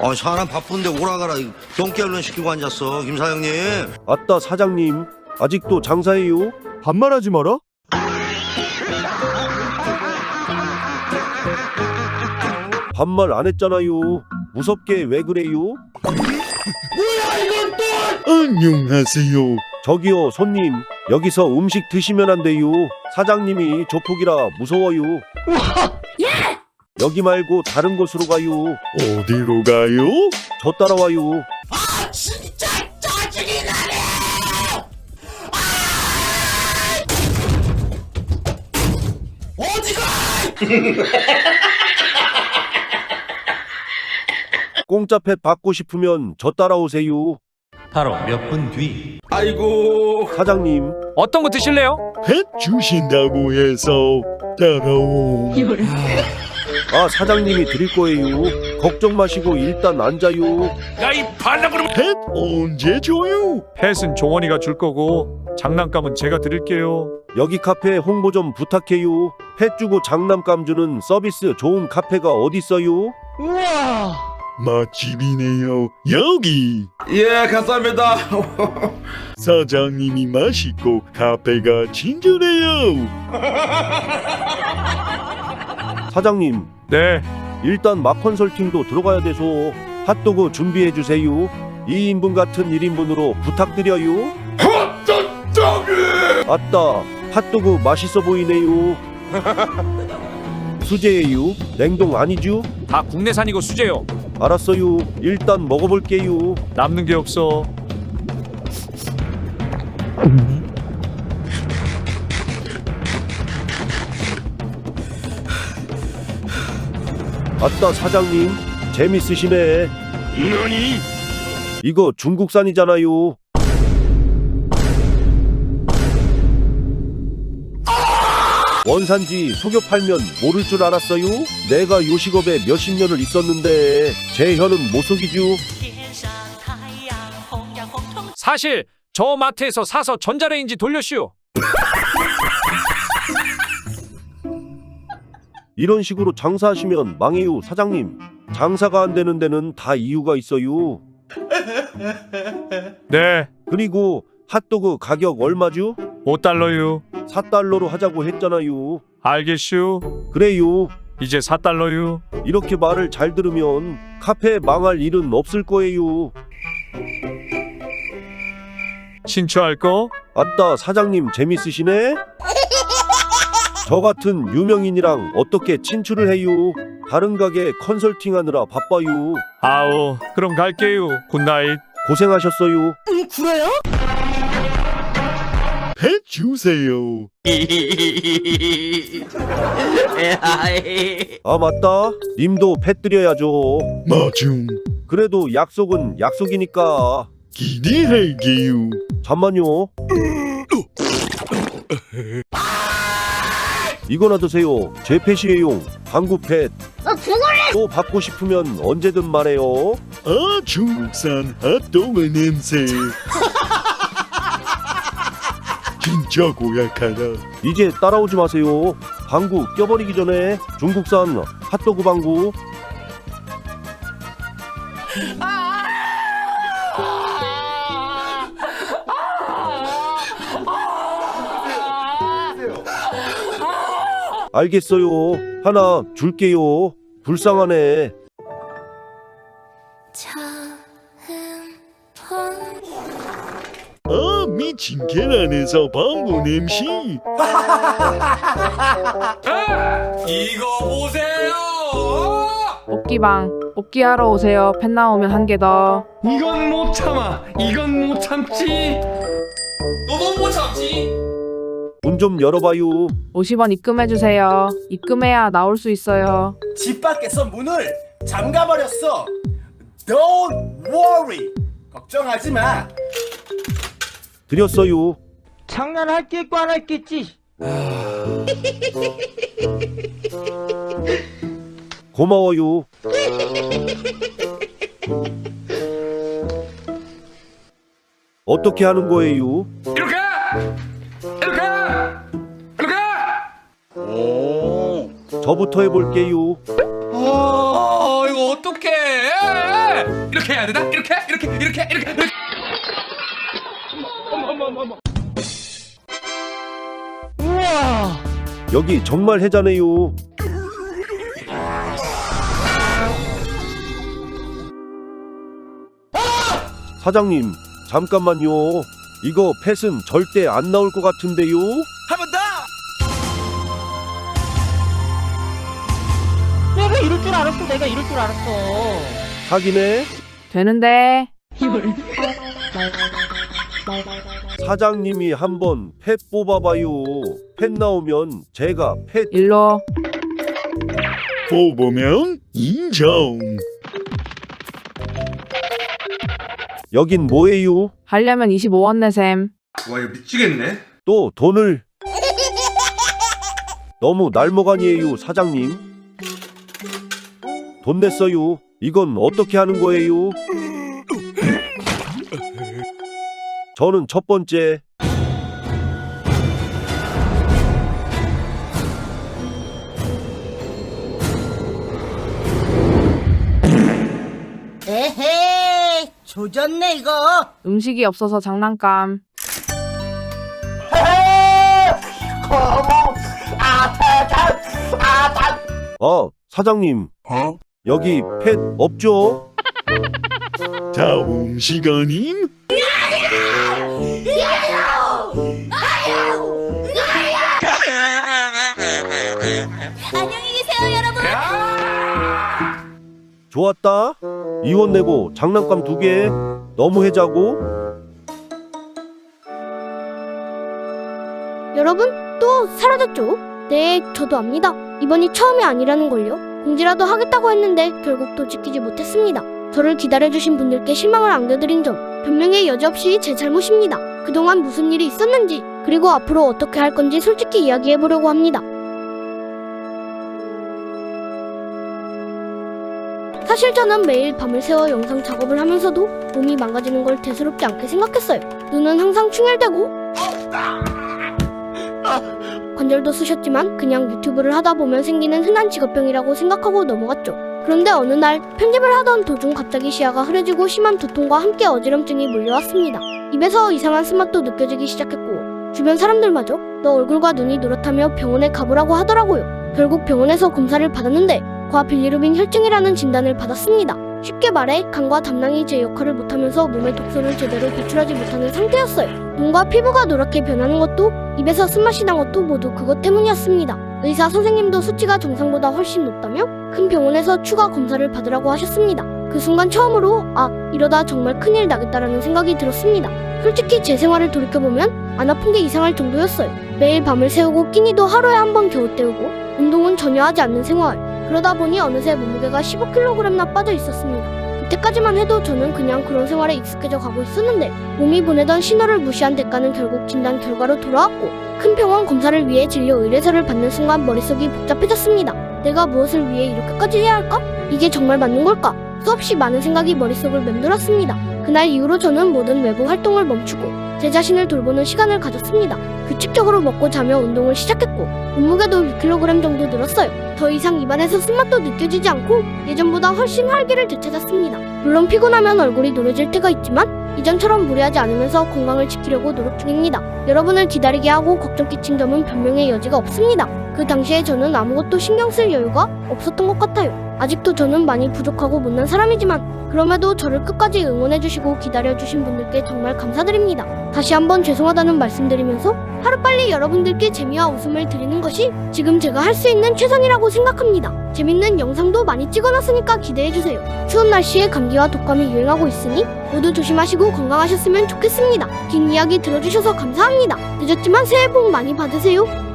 아, 사람 바쁜데 오라가라. 똥개 얼른 시키고 앉았어, 김 사장님. 아따 사장님 아직도 장사해요? 반말하지 마라. 반말 안 했잖아요. 무섭게 왜 그래요? 안녕하세요. 저기요 손님 여기서 음식 드시면 안 돼요. 사장님이 조폭이라 무서워요. 여기 말고 다른 곳으로 가요. 어디로 가요? 저 따라와요. 공짜 펫 받고 싶으면 저 따라오세요. 바로 몇 분 뒤. 사장님, 어떤 거 드실래요? 펫 주신다고 해서 따라오. 아 사장님이 드릴 거예요. 걱정 마시고 일단 앉아요. 야이 반락으로 펫 언제 줘요? 펫은 종원이가 줄 거고 장난감은 제가 드릴게요 여기 카페 홍보 좀 부탁해요. 펫 주고 장난감 주는 서비스 좋은 카페가 어딨어요? 맛집이네요. 여기 예, 감사합니다. 사장님이 맛있고 카페가 친절해요. 사장님, 네 일단 막 컨설팅도 들어가야 돼서 핫도그 준비해 주세요. 2인분 같은 1인분으로 부탁드려요. 아따, 핫도그 맛있어 보이네요. 수제예요? 냉동 아니죠? 다 국내산이고 수제요 알았어요. 일단 먹어볼게요. 남는 게 없어 아따 사장님 재밌으시네. 이러니? 이거 중국산이잖아요. 원산지 속여 팔면 모를 줄 알았어요? 내가 요식업에 몇십 년을 있었는데 제 혀는 못 속이죠. 사실 저 마트에서 사서 전자레인지 돌렸슈 이런 식으로 장사하시면 망해요, 사장님. 장사가 안 되는 데는 다 이유가 있어요. 네 그리고 핫도그 가격 얼마죠? 5달러유 4달러로 하자고 했잖아요. 알겠슈 그래요. 이제 4달러유 이렇게 말을 잘 들으면 카페 망할 일은 없을 거예요. 친추할 거? 아따 사장님 재밌으시네? 저 같은 유명인이랑 어떻게 친추를 해요? 다른 가게 컨설팅 하느라 바빠요. 아우 그럼 갈게요 굿나잇 고생하셨어요. 펫 주세요. 아 맞다. 님도 펫 드려야죠. 마중 그래도 약속은 약속이니까. 기대할게요. 잠만요. 이거나 드세요. 제 펫이에요. 방구 펫. 또 받고 싶으면 언제든 말해요. 아 중국산 핫도그 냄새. 진짜 고약하다. 이제 따라오지 마세요. 방구 껴버리기 전에 중국산 핫도그 방구. 알겠어요. 하나 줄게요. 불쌍하네. 아 미친 계란에서 방구 냄새. 이거 보세요. 뽑기방 뽑기하러 오세요. 펜 나오면 한 개 더. 이건 못 참아. 이건 못 참지. 너도 못 참지? 문 좀 열어봐요. 50원 입금해 주세요. 입금해야 나올 수 있어요. 집 밖에서 문을 잠가버렸어. Don't worry. 걱정하지 마. 드렸어요. 장난할 게 있고 안할게 있지. 고마워요. 어떻게 하는 거예요? 이렇게. 저부터 해볼게요. 아, 이거 어떡해? 이렇게 해야 되나? 이렇게 이렇게 이렇게 이렇게 이렇게 여기 정말 해자네요. 사장님, 잠깐만요. 이거 펫은 절대 안 나올 것 같은데요. 이럴 줄 알았어 내가 이럴 줄 알았어 사기네. 되는데 사장님이 한번 펫 뽑아봐요. 펫 나오면 제가 펫 일로 뽑으면 인정. 여긴 뭐예요? 하려면 25원 내셈. 와 이거 미치겠네 또 돈을 너무 날먹아니에요 사장님 돈 냈어요. 이건 어떻게 하는 거예요? 저는 첫 번째. 에헤이 조졌네 이거. 음식이 없어서 장난감. 아 사장님 여기 펫 없죠? 다음 시간임 안녕히 계세요 여러분 좋았다 이원 내고 장난감 두 개 너무 해자고 여러분 또 사라졌죠? 네, 저도 압니다. 이번이 처음이 아니라는 걸요. 공지라도 하겠다고 했는데 결국 또 지키지 못했습니다. 저를 기다려주신 분들께 실망을 안겨드린 점 변명의 여지 없이 제 잘못입니다. 그동안 무슨 일이 있었는지 그리고 앞으로 어떻게 할 건지 솔직히 이야기해보려고 합니다. 사실 저는 매일 밤을 새워 영상 작업을 하면서도 몸이 망가지는 걸 대수롭지 않게 생각했어요. 눈은 항상 충혈되고 관절도 쑤셨지만 그냥 유튜브를 하다 보면 생기는 흔한 직업병이라고 생각하고 넘어갔죠. 그런데 어느 날 편집을 하던 도중 갑자기 시야가 흐려지고 심한 두통과 함께 어지럼증이 몰려왔습니다. 입에서 이상한 스맛도 느껴지기 시작했고 주변 사람들마저 너 얼굴과 눈이 노랗다며 병원에 가보라고 하더라고요. 결국 병원에서 검사를 받았는데 과빌리루빈 혈증이라는 진단을 받았습니다. 쉽게 말해 간과 담낭이 제 역할을 못하면서 몸의 독소를 제대로 배출하지 못하는 상태였어요. 눈과 피부가 노랗게 변하는 것도 입에서 쓴맛이 난 것도 모두 그것 때문이었습니다. 의사 선생님도 수치가 정상보다 훨씬 높다며 큰 병원에서 추가 검사를 받으라고 하셨습니다. 그 순간 처음으로 아 이러다 정말 큰일 나겠다라는 생각이 들었습니다. 솔직히 제 생활을 돌이켜보면 안 아픈 게 이상할 정도였어요. 매일 밤을 새우고 끼니도 하루에 한 번 겨우 때우고 운동은 전혀 하지 않는 생활. 그러다 보니 어느새 몸무게가 15kg나 빠져 있었습니다. 그때까지만 해도 저는 그냥 그런 생활에 익숙해져 가고 있었는데 몸이 보내던 신호를 무시한 대가는 결국 진단 결과로 돌아왔고 큰 병원 검사를 위해 진료 의뢰서를 받는 순간 머릿속이 복잡해졌습니다. 내가 무엇을 위해 이렇게까지 해야 할까? 이게 정말 맞는 걸까? 수없이 많은 생각이 머릿속을 맴돌았습니다. 그날 이후로 저는 모든 외부 활동을 멈추고 제 자신을 돌보는 시간을 가졌습니다. 규칙적으로 먹고 자며 운동을 시작했고 몸무게도 6kg 정도 늘었어요. 더 이상 입안에서 쓴맛도 느껴지지 않고 예전보다 훨씬 활기를 되찾았습니다. 물론 피곤하면 얼굴이 노래질 때가 있지만 이전처럼 무리하지 않으면서 건강을 지키려고 노력 중입니다. 여러분을 기다리게 하고 걱정 끼친 점은 변명의 여지가 없습니다. 그 당시에 저는 아무것도 신경 쓸 여유가 없었던 것 같아요. 아직도 저는 많이 부족하고 못난 사람이지만 그럼에도 저를 끝까지 응원해주시고 기다려주신 분들께 정말 감사드립니다. 다시 한번 죄송하다는 말씀드리면서 하루빨리 여러분들께 재미와 웃음을 드리는 것이 지금 제가 할 수 있는 최선이라고 생각합니다. 재밌는 영상도 많이 찍어놨으니까 기대해주세요. 추운 날씨에 감기와 독감이 유행하고 있으니 모두 조심하시고 건강하셨으면 좋겠습니다. 긴 이야기 들어주셔서 감사합니다. 늦었지만 새해 복 많이 받으세요.